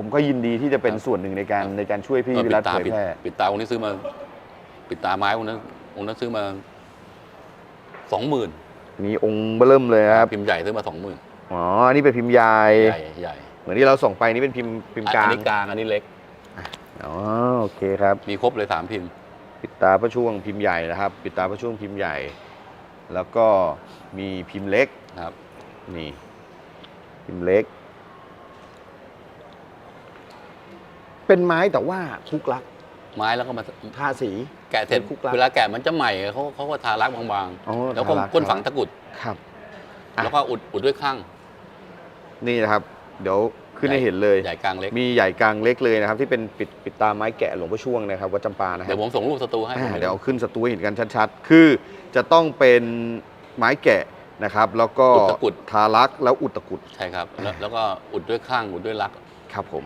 ผมก็ยินดีที่จะเป็นครับส่วนหนึ่งในการครับในการช่วยพี่เออวิปิรัดตตาเผยปิดแพร่ปิดตาองค์นี้ซื้อมา ปิดตาไม้องค์นั้นองค์นั้นซื้อมาสองหมื่นมีองค์เบิ่มเลยนะครับพิมพ์ใหญ่ซื้อมาสองหมื่นอ๋ออันนี้เป็นพิมพ์ใหญ่ใหญ่ใหญ่เหมือนที่เราส่งไปนี่เป็นพิมพ์พิมพ์กลางอันนี้กลางอันนี้เล็กอ๋อโอเคครับ มีครบเลยสามพิมพ์ ปิดตาพระช่วงพิมพ์ใหญ่นะครับ ปิดตาพระช่วงพิมพ์ใหญ่ แล้วก็มีพิมพ์เล็กครับ นี่ พิมพ์เล็ก เป็นไม้แต่ว่าคุกลัก ไม้แล้วก็มาทาสี แกะเสร็จเป็นคุกลักเวลาแกะมันจะใหม่เขาเขาก็ทารักบางอ๋อๆ แล้วก็ทารัก ก้นฝังทารักตะกรุด ครับ อะ แล้วก็อุดอุดด้วยข้างนี่นะครับ เดี๋ยวขึ้นให้เห็นเลย ใหญ่กลางเล็ก มีใหญ่กลางเล็กเลยนะครับ ที่เป็นปิดปิดตาไม้แกะหลวงพ่อช่วงนะครับวัดจำปานะครัเดี๋ยวผมส่งรูปสตูให้อ่าเดี๋ยวเอาขึ้นสตูให้เห็นกันชัดๆ คือจะต้องเป็นไม้แกะนะครับ แล้วก็อุดตะกรุดทารักแล้วอุดตะกรุด ใช่ครับแล้วแล้วก็อุดด้วยข้างอุดด้วยรัก ครับผม